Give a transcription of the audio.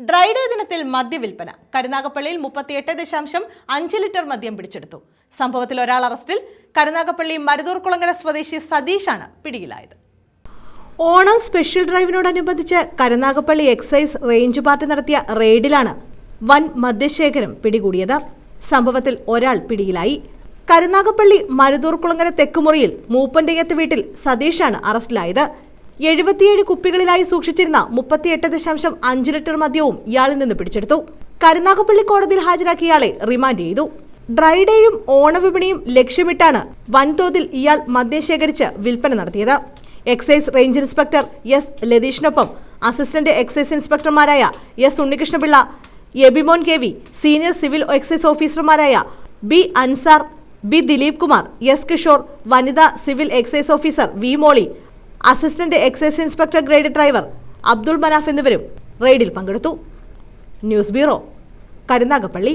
Dry day ദിനത്തിൽ മദ്യവിൽപ്പന. കരുനാഗപ്പള്ളിയിൽ മുപ്പത്തിയെട്ട് ദശാംശം അഞ്ച് ലിറ്റർ മദ്യം പിടിച്ചെടുത്തു. സംഭവത്തിൽ ഒരാൾ അറസ്റ്റിൽ. കരുനാഗപ്പള്ളി മരുതൂർ കുളങ്ങര സ്വദേശി സതീഷാണ് പിടിയിലായത്. ഓണം സ്പെഷ്യൽ ഡ്രൈവിനോടനുബന്ധിച്ച് കരുനാഗപ്പള്ളി എക്സൈസ് റേഞ്ച് പാർട്ടി നടത്തിയ റെയ്ഡിലാണ് വൻ മദ്യശേഖരം പിടികൂടിയത്. സംഭവത്തിൽ ഒരാൾ പിടിയിലായി. കരുനാഗപ്പള്ളി മരുതൂർ കുളങ്ങര തെക്കുമുറിയിൽ മൂപ്പന്റെയത്ത് വീട്ടിൽ സതീഷാണ് അറസ്റ്റിലായത്. എഴുപത്തിയേഴ് കുപ്പികളിലായി സൂക്ഷിച്ചിരുന്ന മുപ്പത്തിയെട്ട് ദശാംശം അഞ്ച് ലിറ്റർ മദ്യവും ഇയാളിൽ നിന്ന് പിടിച്ചെടുത്തു. കരുനാഗപ്പള്ളി കോടതിയിൽ ഹാജരാക്കിയ ഇയാളെ റിമാൻഡ് ചെയ്തു ഡ്രൈഡേയും ഓണവിപണിയും ലക്ഷ്യമിട്ടാണ് വൻതോതിൽ ഇയാൾ മദ്യം ശേഖരിച്ച് വിൽപ്പന നടത്തിയത്. എക്സൈസ് റേഞ്ച് ഇൻസ്പെക്ടർ എസ് ലതീഷിനൊപ്പം assistant excise ഇൻസ്പെക്ടർമാരായ S Unnikrishnapillai Abimon K V senior civil excise ഓഫീസർമാരായ B. Ansar B. Dileep Kumar S Kishore വനിതാ civil excise officer V. Molly assistant excise inspector grade driver Abdul Manaf എന്നിവരും റെയ്ഡിൽ പങ്കെടുത്തു. News bureau Karunagappally.